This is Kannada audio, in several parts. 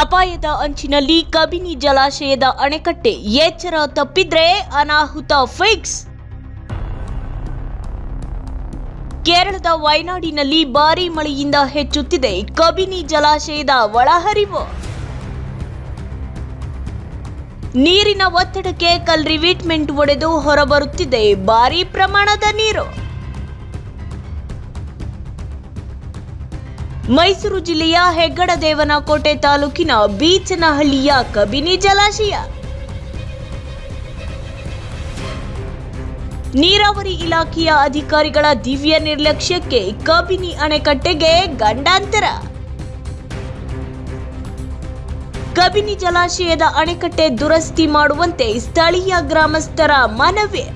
ಅಪಾಯದ ಅಂಚಿನಲ್ಲಿ ಕಬಿನಿ ಜಲಾಶಯದ ಅಣೆಕಟ್ಟೆ ಎಚ್ಚರ ತಪ್ಪಿದ್ರೆ ಅನಾಹುತ ಫಿಕ್ಸ್. ಕೇರಳದ ವೈನಾಡಿನಲ್ಲಿ ಭಾರಿ ಮಳೆಯಿಂದ ಹೆಚ್ಚುತ್ತಿದೆ ಕಬಿನಿ ಜಲಾಶಯದ ಒಳಹರಿವು. ನೀರಿನ ಒತ್ತಡಕ್ಕೆ ಕಲ್ರಿವೀಟ್ಮೆಂಟ್ ಒಡೆದು ಹೊರಬರುತ್ತಿದೆ ಭಾರೀ ಪ್ರಮಾಣದ ನೀರು. ಮೈಸೂರು ಜಿಲ್ಲೆಯ ಹೆಗ್ಗಡದೇವನಕೋಟೆ ತಾಲೂಕಿನ ಬೀಚನಹಳ್ಳಿಯ ಕಬಿನಿ ಜಲಾಶಯ. ನೀರಾವರಿ ಇಲಾಖೆಯ ಅಧಿಕಾರಿಗಳ ದಿವ್ಯ ನಿರ್ಲಕ್ಷ್ಯಕ್ಕೆ ಕಬಿನಿ ಅಣೆಕಟ್ಟೆಗೆ ಗಂಡಾಂತರ. ಕಬಿನಿ ಜಲಾಶಯದ ಅಣೆಕಟ್ಟೆ ದುರಸ್ತಿ ಮಾಡುವಂತೆ ಸ್ಥಳೀಯ ಗ್ರಾಮಸ್ಥರ ಮನವಿ.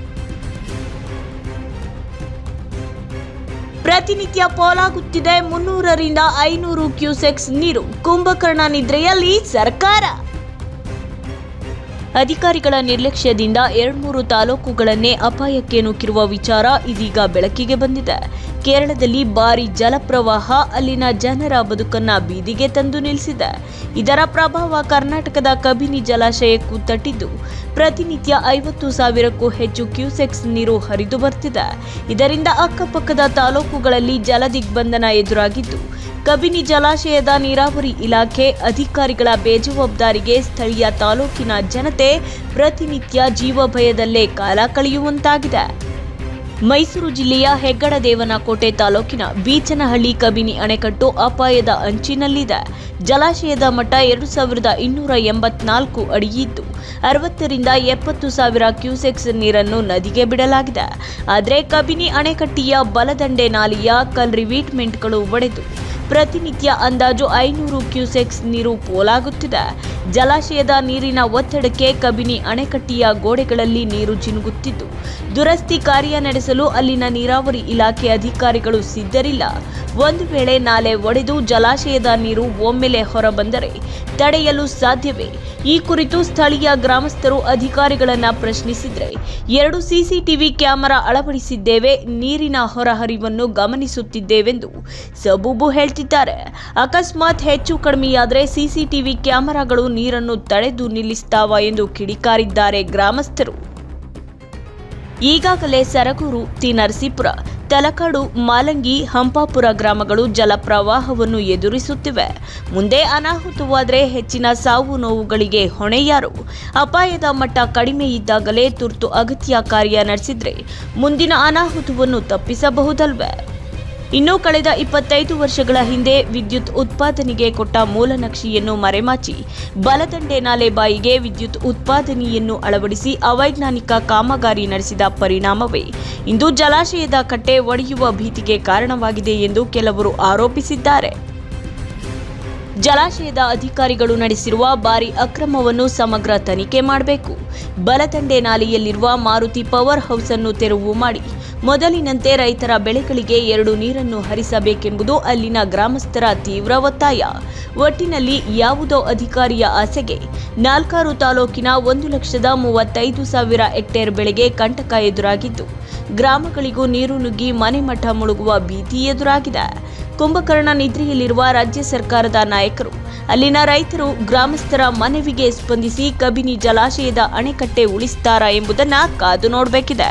ಪ್ರತಿನಿತ್ಯ ಪೋಲಾಗುತ್ತಿದೆ ಮುನ್ನೂರರಿಂದ ಐನೂರು ಕ್ಯೂಸೆಕ್ಸ್ ನೀರು. ಕುಂಭಕರ್ಣ ನಿದ್ರೆಯಲ್ಲಿ ಸರ್ಕಾರ. ಅಧಿಕಾರಿಗಳ ನಿರ್ಲಕ್ಷ್ಯದಿಂದ ಎರಡ್ಮೂರು ತಾಲೂಕುಗಳನ್ನೇ ಅಪಾಯಕ್ಕೆ ನೂಕಿರುವ ವಿಚಾರ ಇದೀಗ ಬೆಳಕಿಗೆ ಬಂದಿದೆ. ಕೇರಳದಲ್ಲಿ ಭಾರಿ ಜಲಪ್ರವಾಹ, ಅಲ್ಲಿನ ಜನರ ಬದುಕನ್ನ ಬೀದಿಗೆ ತಂದು ನಿಲ್ಲಿಸಿದೆ. ಇದರ ಪ್ರಭಾವ ಕರ್ನಾಟಕದ ಕಬಿನಿ ಜಲಾಶಯಕ್ಕೂ ತಟ್ಟಿದ್ದು, ಪ್ರತಿನಿತ್ಯ ಐವತ್ತು ಸಾವಿರಕ್ಕೂ ಹೆಚ್ಚು ಕ್ಯೂಸೆಕ್ಸ್ ನೀರು ಹರಿದು ಬರ್ತಿದೆ. ಇದರಿಂದ ಅಕ್ಕಪಕ್ಕದ ತಾಲೂಕುಗಳಲ್ಲಿ ಜಲ ದಿಗ್ಬಂಧನ ಎದುರಾಗಿದ್ದು ಕಬಿನಿ ಜಲಾಶಯದ ನೀರಾವರಿ ಇಲಾಖೆ ಅಧಿಕಾರಿಗಳ ಬೇಜವಾಬ್ದಾರಿಗೆ ಸ್ಥಳೀಯ ತಾಲೂಕಿನ ಜನತೆ ಪ್ರತಿನಿತ್ಯ ಜೀವ ಭಯದಲ್ಲೇ ಕಾಲ ಕಳೆಯುವಂತಾಗಿದೆ. ಮೈಸೂರು ಜಿಲ್ಲೆಯ ಹೆಗ್ಗಡದೇವನಕೋಟೆ ತಾಲೂಕಿನ ಬೀಚನಹಳ್ಳಿ ಕಬಿನಿ ಅಣೆಕಟ್ಟು ಅಪಾಯದ ಅಂಚಿನಲ್ಲಿದೆ. ಜಲಾಶಯದ ಮಟ್ಟ ಎರಡು ಸಾವಿರದ ಇನ್ನೂರ ಎಂಬತ್ನಾಲ್ಕು ಅಡಿಯಿದ್ದು ಅರವತ್ತರಿಂದ ಎಪ್ಪತ್ತು ಸಾವಿರ ಕ್ಯೂಸೆಕ್ಸ್ ನೀರನ್ನು ನದಿಗೆ ಬಿಡಲಾಗಿದೆ. ಆದರೆ ಕಬಿನಿ ಅಣೆಕಟ್ಟಿಯ ಬಲದಂಡೆ ನಾಲಿಯ ಕಲ್ ರಿವೀಟ್ಮೆಂಟ್ಗಳು ಒಡೆದು ಪ್ರತಿನಿತ್ಯ ಅಂದಾಜು ಐನೂರು ಕ್ಯೂಸೆಕ್ಸ್ ನೀರು ಪೋಲಾಗುತ್ತಿದೆ. ಜಲಾಶಯದ ನೀರಿನ ಒತ್ತಡಕ್ಕೆ ಕಬಿನಿ ಅಣೆಕಟ್ಟೆಯ ಗೋಡೆಗಳಲ್ಲಿ ನೀರು ಜಿನುಗುತ್ತಿದ್ದು ದುರಸ್ತಿ ಕಾರ್ಯ ನಡೆಸಲು ಅಲ್ಲಿನ ನೀರಾವರಿ ಇಲಾಖೆ ಅಧಿಕಾರಿಗಳು ಸಿದ್ಧರಿಲ್ಲ. ಒಂದು ವೇಳೆ ನಾಲೆ ಒಡೆದು ಜಲಾಶಯದ ನೀರು ಒಮ್ಮೆಲೆ ಹೊರಬಂದರೆ ತಡೆಯಲು ಸಾಧ್ಯವೇ? ಈ ಕುರಿತು ಸ್ಥಳೀಯ ಗ್ರಾಮಸ್ಥರು ಅಧಿಕಾರಿಗಳನ್ನು ಪ್ರಶ್ನಿಸಿದರೆ, ಎರಡು ಸಿಸಿಟಿವಿ ಕ್ಯಾಮೆರಾ ಅಳವಡಿಸಿದ್ದೇವೆ, ನೀರಿನ ಹೊರಹರಿವನ್ನು ಗಮನಿಸುತ್ತಿದ್ದೇವೆಂದು ಸಬೂಬು ಹೇಳ್ತಿದ್ದಾರೆ ಅಕಸ್ಮಾತ್ ಹೆಚ್ಚು ಕಡಿಮೆಯಾದರೆ ಸಿಸಿಟಿವಿ ಕ್ಯಾಮೆರಾಗಳು ನೀರನ್ನು ತಡೆದು ನಿಲ್ಲಿಸ್ತಾವ ಎಂದು ಕಿಡಿಕಾರಿದ್ದಾರೆ ಗ್ರಾಮಸ್ಥರು. ಈಗಾಗಲೇ ಸರಗೂರು ತಿ ನರಸೀಪುರ ತಲಕಾಡು, ಮಾಲಂಗಿ, ಹಂಪಾಪುರ ಗ್ರಾಮಗಳು ಜಲಪ್ರವಾಹವನ್ನು ಎದುರಿಸುತ್ತಿವೆ. ಮುಂದೆ ಅನಾಹುತವಾದರೆ ಹೆಚ್ಚಿನ ಸಾವು ನೋವುಗಳಿಗೆ ಹೊಣೆಯಾರು. ಅಪಾಯದ ಮಟ್ಟ ಕಡಿಮೆ ಇದ್ದಾಗಲೇ ತುರ್ತು ಅಗತ್ಯ ಕಾರ್ಯ ನಡೆಸಿದರೆ ಮುಂದಿನ ಅನಾಹುತವನ್ನು ತಪ್ಪಿಸಬಹುದಲ್ವೇ? ಇನ್ನು ಕಳೆದ ಇಪ್ಪತ್ತೈದು ವರ್ಷಗಳ ಹಿಂದೆ ವಿದ್ಯುತ್ ಉತ್ಪಾದನೆಗೆ ಕೊಟ್ಟ ಮೂಲನಕ್ಷೆಯನ್ನು ಮರೆಮಾಚಿ ಬಲದಂಡೆ ನಾಲೆ ಬಾಯಿಗೆ ವಿದ್ಯುತ್ ಉತ್ಪಾದನೆಯನ್ನು ಅಳವಡಿಸಿ ಅವೈಜ್ಞಾನಿಕ ಕಾಮಗಾರಿ ನಡೆಸಿದ ಪರಿಣಾಮವೇ. ಇಂದು ಜಲಾಶಯದ ಕಟ್ಟೆ ಒಡೆಯುವ ಭೀತಿಗೆ ಕಾರಣವಾಗಿದೆ ಎಂದು ಕೆಲವರು ಆರೋಪಿಸಿದ್ದಾರೆ. ಜಲಾಶಯದ ಅಧಿಕಾರಿಗಳು ನಡೆಸಿರುವ ಭಾರಿ ಅಕ್ರಮವನ್ನು ಸಮಗ್ರ ತನಿಖೆ ಮಾಡಬೇಕು. ಬಲತಂಡೆ ನಾಲೆಯಲ್ಲಿರುವ ಮಾರುತಿ ಪವರ್ ಹೌಸ್ ಅನ್ನು ತೆರವು ಮಾಡಿ ಮೊದಲಿನಂತೆ ರೈತರ ಬೆಳೆಗಳಿಗೆ ಎರಡು ನೀರನ್ನು ಹರಿಸಬೇಕೆಂಬುದು ಅಲ್ಲಿನ ಗ್ರಾಮಸ್ಥರ ತೀವ್ರ ಒತ್ತಾಯ. ಒಟ್ಟಿನಲ್ಲಿ ಯಾವುದೋ ಅಧಿಕಾರಿಯ ಆಸೆಗೆ ನಾಲ್ಕಾರು ತಾಲೂಕಿನ ಒಂದು ಲಕ್ಷದ ಮೂವತ್ತೈದು ಸಾವಿರ ಹೆಕ್ಟೇರ್ ಬೆಳೆಗೆ ಕಂಟಕ ಎದುರಾಗಿದ್ದು, ಗ್ರಾಮಗಳಿಗೂ ನೀರು ನುಗ್ಗಿ ಮನೆ ಮಠ ಮುಳುಗುವ ಭೀತಿ ಎದುರಾಗಿದೆ. ಕುಂಭಕರ್ಣ ನಿದ್ರೆಯಲ್ಲಿರುವ ರಾಜ್ಯ ಸರ್ಕಾರದ ನಾಯಕರು, ಅಲ್ಲಿನ ರೈತರು ಗ್ರಾಮಸ್ಥರ ಮನವಿಗೆ ಸ್ಪಂದಿಸಿ ಕಬಿನಿ ಜಲಾಶಯದ ಅಣೆಕಟ್ಟೆ ಉಳಿಸ್ತಾರಾ ಎಂಬುದನ್ನು ಕಾದು ನೋಡಬೇಕಿದೆ.